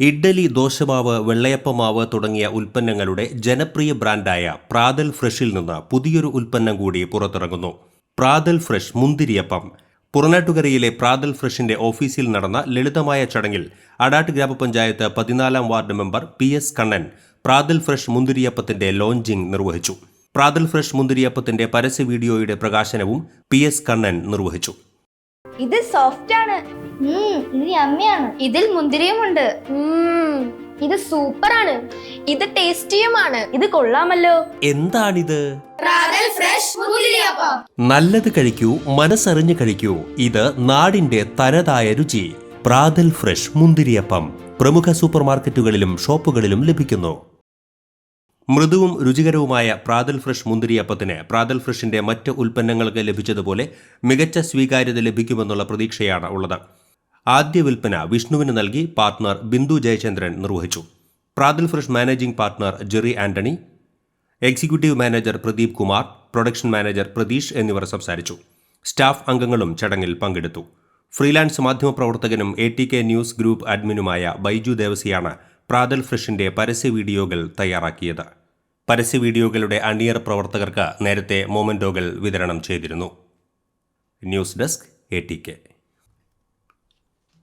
ഇഡ്ഡലി ദോശമാവ് വെള്ളയപ്പമാവ് തുടങ്ങിയ ഉൽപ്പന്നങ്ങളുടെ ജനപ്രിയ ബ്രാൻഡായ പ്രാതൽ ഫ്രഷിൽ നിന്ന് പുതിയൊരു ഉൽപ്പന്നം കൂടി പുറത്തിറങ്ങുന്നു. പ്രാതൽ ഫ്രഷ് മുന്തിരിയപ്പം. പുറനാട്ടുകരയിലെ പ്രാതൽ ഫ്രഷിന്റെ ഓഫീസിൽ നടന്ന ലളിതമായ ചടങ്ങിൽ അടാട്ട് ഗ്രാമപഞ്ചായത്ത് പതിനാലാം ward member P S Kannan Prathal fresh മുന്തിരിയപ്പത്തിന്റെ launching നിർവഹിച്ചു. പ്രാതൽ ഫ്രഷ് മുന്തിരിയപ്പത്തിന്റെ പരസ്യ വീഡിയോയുടെ പ്രകാശനവും പി എസ് കണ്ണൻ നിർവഹിച്ചു. ഇത് സോഫ്റ്റ് ആണ് ഇത് യമ്മിയാണ് ഇതിൽ മുന്തിരിയുമുണ്ട്. ഇത് സൂപ്പർ ആണ് ഇത് ടേസ്റ്റിയുമാണ്. ഇത് കൊള്ളാമല്ലോ. എന്താണിത്? നല്ലത് കഴിക്കൂ മനസ്സറിഞ്ഞ് കഴിക്കൂ. ഇത് നാടിന്റെ തനതായ രുചി. പ്രാതൽ ഫ്രഷ് മുന്തിരിയപ്പം പ്രമുഖ സൂപ്പർ മാർക്കറ്റുകളിലും ഷോപ്പുകളിലും ലഭിക്കുന്നു. മൃദുവും രുചികരവുമായ പ്രാതൽ ഫ്രഷ് മുന്തിരിയപ്പത്തിന് പ്രാതൽ ഫ്രഷിന്റെ മറ്റ് ഉൽപ്പന്നങ്ങൾക്ക് ലഭിച്ചതുപോലെ മികച്ച സ്വീകാര്യത ലഭിക്കുമെന്നുള്ള പ്രതീക്ഷയാണ് ഉള്ളത്. ആദ്യ വിൽപ്പന വിഷ്ണുവിന് നൽകി പാർട്ട്ണർ ബിന്ദു ജയചന്ദ്രൻ നിർവഹിച്ചു. Prathal fresh managing partner Jerry Antony executive manager Pradeep Kumar production manager Pratheesh എന്നിവർ സംസാരിച്ചു. സ്റ്റാഫ് അംഗങ്ങളും ചടങ്ങിൽ പങ്കെടുത്തു. Freelance മാധ്യമപ്രവർത്തകനും A T K news group അഡ്മിനുമായ Baiju ദേവസിയാണ് പ്രാതൽ ഫ്രഷിന്റെ പരസ്യ വീഡിയോകൾ തയ്യാറാക്കിയത്. പരസ്യ വീഡിയോകളുടെ അണിയർ പ്രവർത്തകർക്ക് നേരത്തെ മൊമെന്റോകൾ വിതരണം ചെയ്തിരുന്നു. News desk A T K.